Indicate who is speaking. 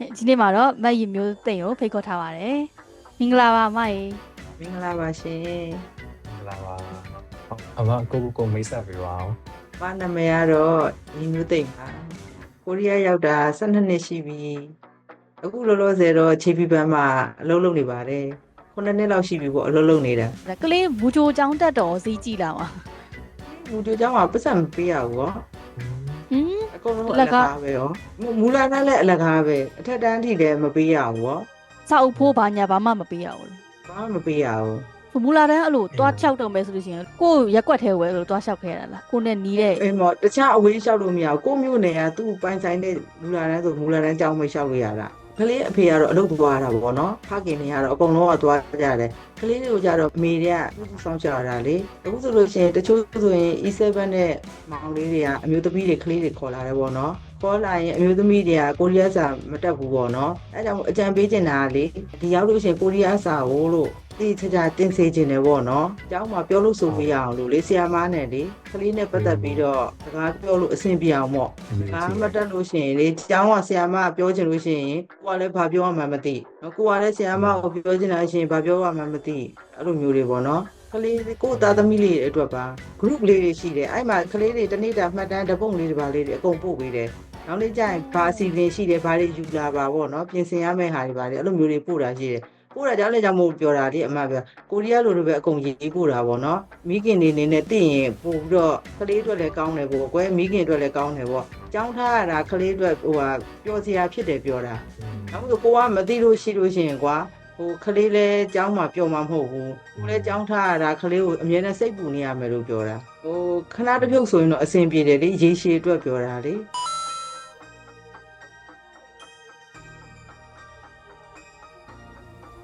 Speaker 1: ဒီနေ့မှာတော့မတ်ရီမျိုးသိမ့်ကိုဖိတ်ခေါ်ထားပါတယ်မင်္ဂလာပါမတ်ရီ
Speaker 2: မင်္ဂလာပါရှင်
Speaker 3: မင်္ဂလာပါအမကိုကိုကိုမိတ်ဆက်ပေးပါအောင်
Speaker 2: မနာမည်ကတော့ညီမျိုးသိမ့်ပါကိုရီးယားရောက်တာ12နှစ်ရှိပြီအခုလောလောဆယ်တော့ခြေပြပန်းမှာအလုပ်လုပ်နေပါတယ်ခုနှစ်နှစ်လောက်ရှိပြီပေါ့အလုပ်လုပ်နေတာ
Speaker 1: ကလေးဘူဂျိုចောင်းတက်တော်စီးကြည့်လာပါ
Speaker 2: ဘူဂျိုចောင်းကပတ်စံမပေးရဘူးပေါ့ ကုန်လုံး
Speaker 1: အ
Speaker 2: အ
Speaker 1: လ
Speaker 2: လ
Speaker 1: ကား
Speaker 2: ကားပဲရော။မူလာတန်းလည်းအလကားပဲ။အထက်တန်းထိလည်းမပေးရဘူးပေါ့
Speaker 1: စာအုပ်ဖိုးဘာညာဘာမှမပေးရဘူး။
Speaker 2: ဘာမှမပေးရဘူး
Speaker 1: ဖမူလာတန်းအဲ့လိုတွားချောက်တော့မယ်ဆိုလို့ရှိရင်ကိုယ်ရက်ွက်ထဲဝဲဆိုတွားချောက်ခဲ့ရတာလားကိုနဲ့နီးတဲ့။
Speaker 2: အိမ်မော်တခြားအဝေးလျှောက်လို့မရဘူး။ကိုမျိုးနယ်ကသူ့ပိုင်ဆိုင်တဲ့မူလာတန်းဆိုမူလာတန်းကြောင်းမလျှောက်လို့ရတာ။ ကလေးအဖေကတော့အလုပ်သွားတာပေါ့နော်။ဖခင်တွေကတော့အကုန်လုံးကသွားကြတယ်။ကလေးတွေကိုကြတော့အမေတွေကသူ့ဆောင်ကြတာလေ။အခုဆိုလို့ရှိရင်တချို့ဆိုရင် E7 နဲ့မောင်လေးတွေကအမျိုးသမီးတွေကလေးတွေခေါ်လာတယ်ပေါ့နော်။ခေါ်လာရင်အမျိုးသမီးတွေကကိုရီးယားစာမတက်ဘူးပေါ့နော်။အဲဒါကြောင့်မို့အကြံပေးချင်တာကလေဒီရောက်လို့ရှိရင်ကိုရီးယားစာကိုလို့ တိချာချာတင်စေခြင်းနဲ့ပေါ့နော်။ကျောင်းမှာပြောလို့ဆိုမရအောင်လို့လေဆရာမနဲ့လေကလေးနဲ့ပတ်သက်ပြီးတော့စကားပြောလို့အဆင်ပြေအောင်ပေါ့။ဒါမှမတက်လို့ရှိရင်လေကျောင်းကဆရာမပြောချင်လို့ရှိရင်ကိုကလည်းဘာပြောရမှမသိ။နော်ကိုကလည်းဆရာမကိုပြောချင်တာရှိရင်ဘာပြောရမှမသိ။အဲ့လိုမျိုးတွေပေါ့နော်။ကလေးကိုသားသမီးလေးတွေအတွက်ပါ group လေးတွေရှိတယ်အဲ့မှာကလေးတွေတနေ့တာမှတ်တမ်းတပုတ်လေးတွေပါလေးတွေအကုန်ပို့ပေးတယ်နောက်လေးကျရင်ဘာအစီအစဉ်ရှိတယ်ဘာတွေယူလာပါပေါ့နော်ပြင်ဆင်ရမယ့်ဟာတွေပါတယ်အဲ့လိုမျိုးတွေပို့တာရှိတယ် ပို့တာကြောင့်လည်းကြောင့်မို့ပြောတာလေအမှပြောကိုရီးယားလိုလိုပဲအကုန်ရေးပို့တာပေါ့နော်မိခင်တွေနေနဲ့သိရင်ပို့ပြီးတော့ကလေးအတွက်လည်းကောင်းတယ်ပေါ့ကွယ်မိခင်အတွက်လည်းကောင်းတယ်ပေါ့ကျောင်းထားရတာကလေးအတွက်ဟိုဟာပျော်စရာဖြစ်တယ်ပြောတာ။နောက်ဆိုကိုကမသိလို့ရှိလို့ရှိရင်ကွာဟိုကလေးလဲကျောင်းမှာပျော်မှာမဟုတ်ဘူး။ကိုလည်းကျောင်းထားရတာကလေးကိုအမြဲတမ်းစိတ်ပူနေရမယ်လို့ပြောတာ။ဟိုခဏတစ်ဖြုတ်ဆိုရင်တော့အဆင်ပြေတယ်လေရေရှည်အတွက်ပြောတာလေ။